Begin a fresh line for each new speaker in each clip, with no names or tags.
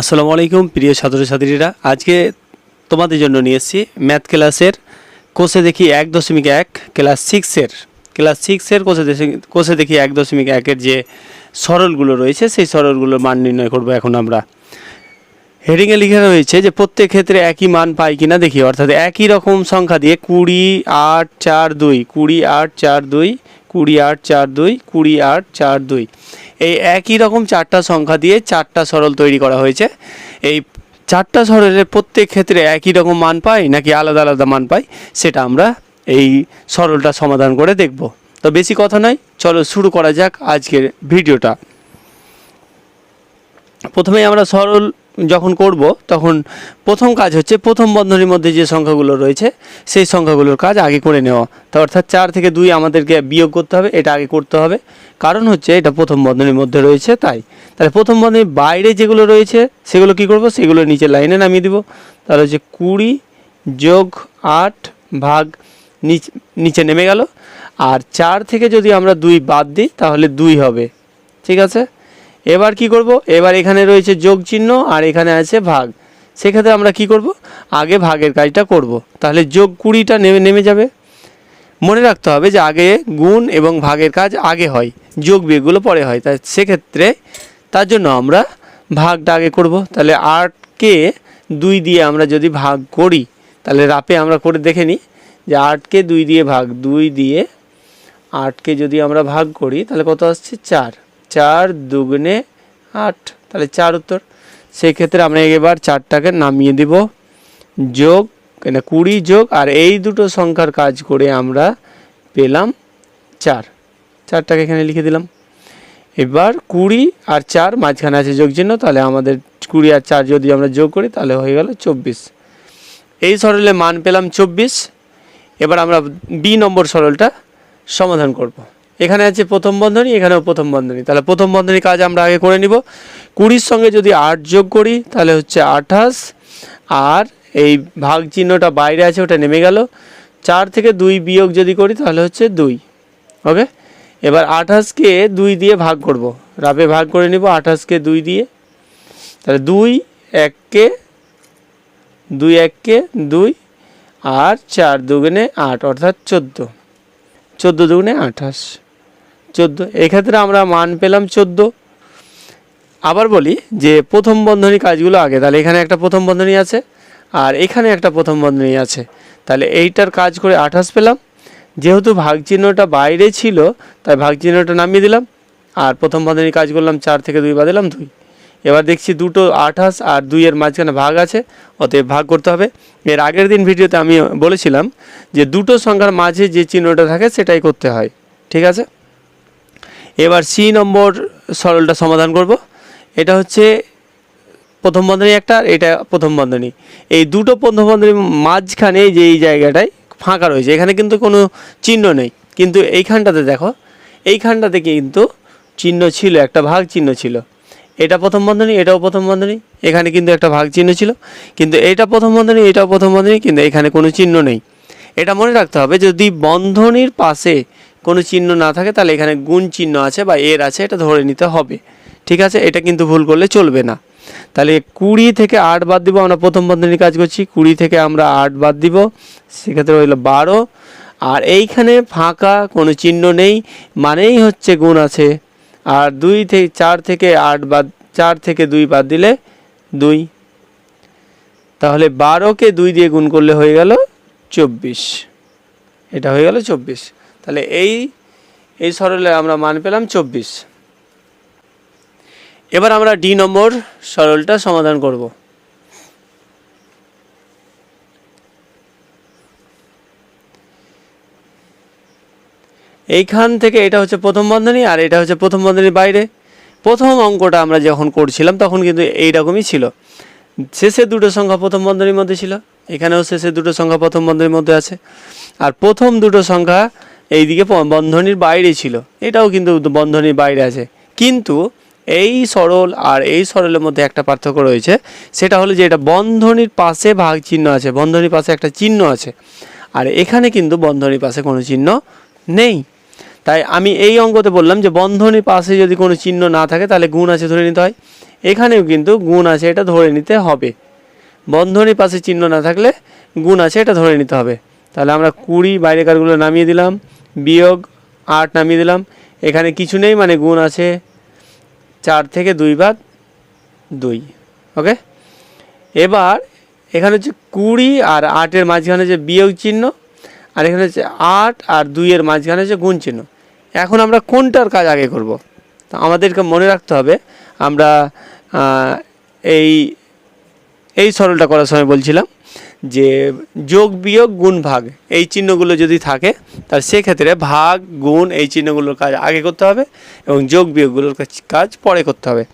আসসালামু আলাইকুম, প্রিয় ছাত্রছাত্রীরা। আজকে তোমাদের জন্য নিয়ে এসেছি ম্যাথ ক্লাসের কোষে দেখি এক দশমিক এক, ক্লাস সিক্সের ক্লাস সিক্সের কোষে কোষে দেখি এক দশমিক একের যে সরলগুলো রয়েছে, সেই সরলগুলোর মান নির্ণয় করব এখন আমরা। হেডিংয়ে লিখে রয়েছে যে প্রত্যেক ক্ষেত্রে একই মান পাই কিনা দেখি, অর্থাৎ একই রকম সংখ্যা দিয়ে কুড়ি আট চার দুই, কুড়ি আট চার দুই, কুড়ি আট চার দুই, কুড়ি আট চার দুই। এই একই রকম চারটা সংখ্যা দিয়ে চারটা সরল তৈরি করা হয়েছে। এই চারটা সরলের প্রত্যেক ক্ষেত্রে একই রকম মান পাই নাকি আলাদা আলাদা মান পাই, সেটা আমরা এই সরলটা সমাধান করে দেখব। তো বেশি কথা নয়, চলো শুরু করা যাক আজকের ভিডিওটা। প্রথমে আমরা সরল যখন করব, তখন প্রথম কাজ হচ্ছে প্রথম বন্ধনীর মধ্যে যে সংখ্যাগুলো রয়েছে, সেই সংখ্যাগুলোর কাজ আগে করে নেওয়া। তো অর্থাৎ চার থেকে দুই আমাদেরকে বিয়োগ করতে হবে, এটা আগে করতে হবে। কারণ হচ্ছে এটা প্রথম বন্ধনীর মধ্যে রয়েছে, তাই। তাহলে প্রথম বন্ধনীর বাইরে যেগুলো রয়েছে, সেগুলো কি করব? সেগুলো নিচে লাইনে নামিয়ে দিব। তাহলে হচ্ছে কুড়ি যোগ আট ভাগ নিচ- নেমে গেল। আর চার থেকে যদি আমরা দুই বাদ দিই, তাহলে দুই হবে। ঠিক আছে? এবার কি করব? এবার এখানে রয়েছে যোগ চিহ্ন আর এখানে আছে ভাগ। সেক্ষেত্রে আমরা কি করব? আগে ভাগের কাজটা করব। তাহলে যোগ কুড়িটা নেমে নেমে যাবে। মনে রাখতে হবে যে আগে গুণ এবং ভাগের কাজ আগে হয়, যোগ বিয়োগগুলো পরে হয়। তাই সেক্ষেত্রে তার জন্য আমরা ভাগটা আগে করব। তাহলে আটকে দুই দিয়ে আমরা যদি ভাগ করি, তাহলে রাপে আমরা করে দেখে নিই যে আটকে দুই দিয়ে ভাগ, দুই দিয়ে আটকে যদি আমরা ভাগ করি, তাহলে কত আসছে? চার। চার দুগুণে আট। তাহলে চার উত্তর। সেই ক্ষেত্রে আমরা এবার চারটাকে নামিয়ে দিব। যোগ না কুড়ি যোগ, আর এই দুটো সংখ্যার কাজ করে আমরা পেলাম চার। চারটাকে এখানে লিখে দিলাম। এবার কুড়ি আর চার মাঝখানে আছে যোগ চিহ্ন, তাহলে আমাদের কুড়ি আর চার যদি আমরা যোগ করি, তাহলে হয়ে গেল চব্বিশ। এই সরলে মান পেলাম চব্বিশ। এবার আমরা বি নম্বর সরলটা সমাধান করব। এখানে আছে প্রথম বন্ধনী, এখানেও প্রথম বন্ধনী। তাহলে প্রথম বন্ধনী কাজ আমরা আগে করে নিব। কুড়ির সঙ্গে যদি আট যোগ করি, তাহলে হচ্ছে আঠাশ। আর এই ভাগ চিহ্নটা বাইরে আছে, ওটা নেমে গেল। চার থেকে দুই বিয়োগ যদি করি, তাহলে হচ্ছে দুই। ওকে? এবার আঠাশকে দুই দিয়ে ভাগ করব। রাবে ভাগ করে নিব, আঠাশকে দুই দিয়ে। তাহলে দুই এককে দুই এককে দুই, আর চার দুগুণে আট, অর্থাৎ চোদ্দ। চোদ্দ দুগুণে আঠাশ। চোদ্দ। এক্ষেত্রে আমরা মান পেলাম চোদ্দ। আবার বলি যে প্রথম বন্ধনী কাজগুলো আগে। তাহলে এখানে একটা প্রথম বন্ধনী আছে আর এখানে একটা প্রথম বন্ধনী আছে। তাহলে এইটার কাজ করে আঠাশ পেলাম। যেহেতু ভাগ চিহ্নটা বাইরে ছিল, তাই ভাগ চিহ্নটা নামিয়ে দিলাম। আর প্রথম বন্ধনী কাজ করলাম চার থেকে দুই, বাদ দিলাম দুই। এবার দেখছি দুটো আঠাশ আর দুইয়ের মাঝখানে ভাগ আছে, অতএব ভাগ করতে হবে। এর আগের দিন ভিডিওতে আমি বলেছিলাম যে দুটো সংখ্যার মাঝে যে চিহ্নটা থাকে সেটাই করতে হয়। ঠিক আছে? এবার সি নম্বর সরলটা সমাধান করব। এটা হচ্ছে প্রথম বন্ধনী একটা, আর এটা প্রথম বন্ধনী। এই দুটো প্রথম বন্ধনীর মাঝখানে যে এই জায়গাটায় ফাঁকা রয়েছে, এখানে কিন্তু কোনো চিহ্ন নেই। কিন্তু এইখানটাতে দেখো, এইখানটাতে কিন্তু চিহ্ন ছিল, একটা ভাগ চিহ্ন ছিল। এটা প্রথম বন্ধনী, এটাও প্রথম বন্ধনী, এখানে কিন্তু একটা ভাগ চিহ্ন ছিল। কিন্তু এটা প্রথম বন্ধনী, এটাও প্রথম বন্ধনী, কিন্তু এখানে কোনো চিহ্ন নেই। এটা মনে রাখতে হবে, যদি বন্ধনীর পাশে কোনো চিহ্ন না থাকে, তাহলে এখানে গুণ চিহ্ন আছে বা এর আছে, এটা ধরে নিতে হবে। ঠিক আছে? এটা কিন্তু ভুল করলে চলবে না। তাহলে কুড়ি থেকে আট বাদ দিব, আমরা প্রথম বন্ধনীর কাজ করছি, কুড়ি থেকে আমরা আট বাদ দিব, সেক্ষেত্রে হইল বারো। আর এইখানে ফাঁকা, কোনো চিহ্ন নেই, মানেই হচ্ছে গুণ আছে। আর দুই থেকে চার থেকে আট বাদ, চার থেকে দুই বাদ দিলে দুই। তাহলে বারোকে দুই দিয়ে গুণ করলে হয়ে গেল চব্বিশ। এটা হয়ে গেল চব্বিশ। তাহলে এই এই সরলে আমরা মান পেলাম চব্বিশ। এবার আমরা ডি নম্বর সরলটা সমাধান করব। এইখান থেকে এটা হচ্ছে প্রথম বন্ধনী আর এটা হচ্ছে প্রথম বন্ধনীর বাইরে। প্রথম অঙ্কটা আমরা যখন করছিলাম তখন কিন্তু এইরকমই ছিল। শেষে দুটো সংখ্যা প্রথম বন্ধনীর মধ্যে ছিল, এখানেও শেষে দুটো সংখ্যা প্রথম বন্ধনীর মধ্যে আছে। আর প্রথম দুটো সংখ্যা এইদিকে বন্ধনীর বাইরে ছিল। এটাও কিন্তু বন্ধনীর বাইরে আছে। কিন্তু এই সরল আর এই সরলের মধ্যে একটা পার্থক্য রয়েছে। সেটা হলো যে এটা বন্ধনীর পাশে ভাগ চিহ্ন আছে। বন্ধনীর পাশে একটা চিহ্ন আছে। আর এখানে কিন্তু বন্ধনীর পাশে কোনো চিহ্ন নেই। তাই আমি এই অঙ্কতে বললাম যে বন্ধনীর পাশে যদি কোনো চিহ্ন না থাকে, তাহলে গুণ আছে ধরে নিতে হয়। এখানেও কিন্তু গুণ আছে, এটা ধরে নিতে হবে। বন্ধনী পাশে চিহ্ন না থাকলে গুণ আছে, এটা ধরে নিতে হবে। তাহলে আমরা কুড়ি বাইরেকারগুলো নামিয়ে দিলাম, বিয়োগ আট নামিয়ে দিলাম। এখানে কিছু নেই মানে গুণ আছে চার থেকে দুই বাদ দুই, ওকে? এবার এখানে হচ্ছে কুড়ি আর আটের মাঝখানে যে বিয়োগ চিহ্ন, আর এখানে হচ্ছে আট আর দুইয়ের মাঝখানে যে গুণ চিহ্ন। এখন আমরা কোনটার কাজ আগে করব? তা আমাদেরকে মনে রাখতে হবে, আমরা এই এই সরলটা করার সময় বলছিলাম। যে যোগ বিয়োগ গুণ ভাগ, এই চিহ্নগুলো যদি থাকে, তাহলে সেক্ষেত্রে ভাগ, গুণ এই চিহ্নগুলোর কাজ আগে করতে হবে এবং যোগ বিয়োগগুলোর কাজ- পরে করতে হবে।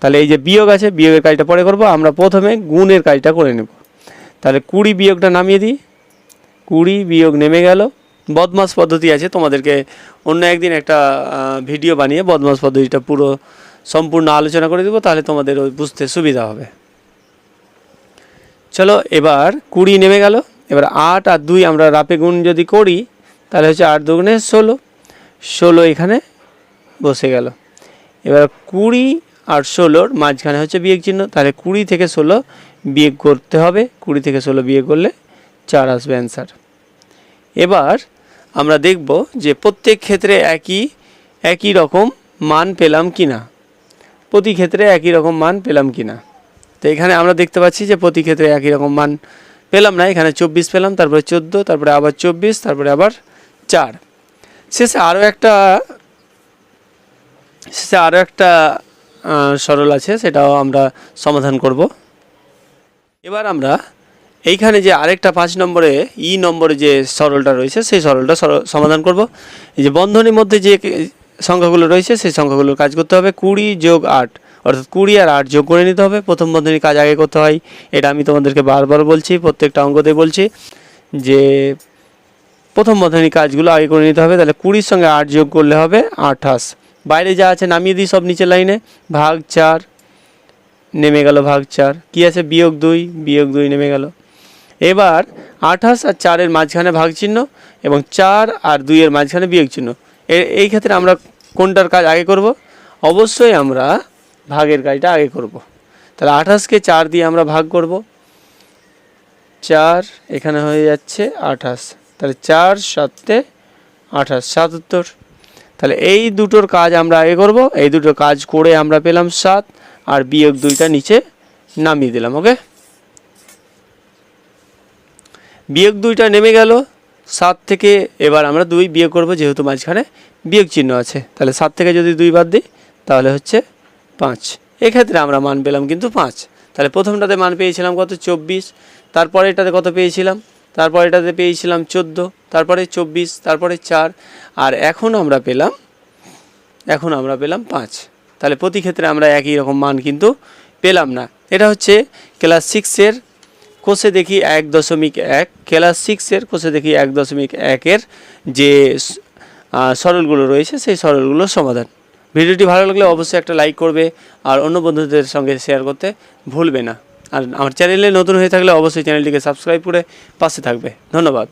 তাহলে এই যে বিয়োগ আছে, বিয়োগের কাজটা পরে করব, আমরা প্রথমে গুণের কাজটা করে নেব। তাহলে কুড়ি বিয়োগটা নামিয়ে দিই। কুড়ি বিয়োগ নেমে গেল। বদমাস পদ্ধতি আছে, তোমাদেরকে অন্য একদিন একটা ভিডিও বানিয়ে বদমাস পদ্ধতিটা পুরো সম্পূর্ণ আলোচনা করে দেবো, তাহলে তোমাদের বুঝতে সুবিধা হবে। চলো এবার কুড়ি নেমে গেল। এবার আট আর দুই আমরা রাপে গুণ যদি করি, তাহলে হচ্ছে আট দুগুণে ষোলো। ষোলো এখানে বসে গেল। এবার কুড়ি আর ষোলোর মাঝখানে হচ্ছে বিয়োগ চিহ্ন, তাহলে কুড়ি থেকে ষোলো বিয়োগ করতে হবে। কুড়ি থেকে ষোলো বিয়ে করলে চার আসবে অ্যান্সার এবার আমরা দেখব যে প্রত্যেক ক্ষেত্রে একই একই রকম মান পেলাম কি না প্রতি ক্ষেত্রে একই রকম মান পেলাম কি না তো এখানে আমরা দেখতে পাচ্ছি যে প্রতি ক্ষেত্রে একই রকম মান পেলাম না। এখানে চব্বিশ পেলাম, তারপরে চোদ্দ, তারপরে আবার চব্বিশ, তারপরে আবার চার। শেষে আরও একটা, শেষে আরও একটা সরল আছে, সেটাও আমরা সমাধান করব। এবার আমরা এইখানে যে আরেকটা পাঁচ নম্বরে, ই নম্বরে যে সরলটা রয়েছে, সেই সরলটা সর- সমাধান করব। এই যে বন্ধনীর মধ্যে যে সংখ্যাগুলো রয়েছে, সেই সংখ্যাগুলোর কাজ করতে হবে। কুড়ি যোগ আট অর্থাৎ কুড়ি আর আট যোগ করে নিতে হবে। প্রথম বন্ধনীর কাজ আগে করতে হয়। এটা আমি তোমাদেরকে বারবার বলছি, প্রত্যেকটা অঙ্কতে বলছি যে প্রথম বন্ধনীর কাজগুলো আগে করে নিতে হবে। তাহলে কুড়ির সঙ্গে আট যোগ করলে হবে আঠাশ। বাইরে যা আছে নামিয়ে দিই সব নিচের লাইনে। ভাগ চার, নেমে গেল ভাগ চার। কী আছে? বিয়োগ দুই বিয়োগ দুই নেমে গেল। এবার আঠাশ আর চারের মাঝখানে ভাগ চিহ্ন এবং চার আর দুইয়ের মাঝখানে বিয়োগ চিহ্ন। এই ক্ষেত্রে আমরা কোনটার কাজ আগে করব? অবশ্যই আমরা ভাগের কাজটা আগে করব। তাহলে আঠাশকে চার দিয়ে আমরা ভাগ করব। চার এখানে হয়ে যাচ্ছে আঠাশ। তাহলে চার সাতে আঠাশ সাতাত্তর তাহলে এই দুটোর কাজ আমরা আগে করব। এই দুটো কাজ করে আমরা পেলাম সাত, আর বিয়োগ দুইটা নিচে নামিয়ে দিলাম, ওকে? বিয়োগ দুইটা নেমে গেল। সাত থেকে এবার আমরা দুই বিয়োগ করব, যেহেতু মাঝখানে বিয়োগ চিহ্ন আছে। তাহলে সাত থেকে যদি দুই বাদ দিই, তাহলে হচ্ছে পাঁচ। এক্ষেত্রে আমরা মান পেলাম কিন্তু পাঁচ। তাহলে প্রথমটাতে মান পেয়েছিলাম কত? চব্বিশ। তারপরে এটাতে কত পেয়েছিলাম? তারপরে এটাতে পেয়েছিলাম চোদ্দ। তারপরে চব্বিশ, তারপরে চার। আর এখন আমরা পেলাম, এখন আমরা পেলাম পাঁচ। তাহলে প্রতি ক্ষেত্রে আমরা একই রকম মান কিন্তু পেলাম না। এটা হচ্ছে ক্লাস সিক্সের কোষে দেখি এক দশমিক এক। ক্লাস সিক্সের কোষে দেখি এক দশমিক একের যে সরলগুলো রয়েছে, সেই সরলগুলোর সমাধান। ভিডিওটি ভালো লাগলে অবশ্যই একটা লাইক করবে আর অন্য বন্ধুদের সঙ্গে শেয়ার করতে ভুলবে না। আর আমার চ্যানেলে নতুন হয়ে থাকলে অবশ্যই চ্যানেলটিকে সাবস্ক্রাইব করে পাশে থাকবে। ধন্যবাদ।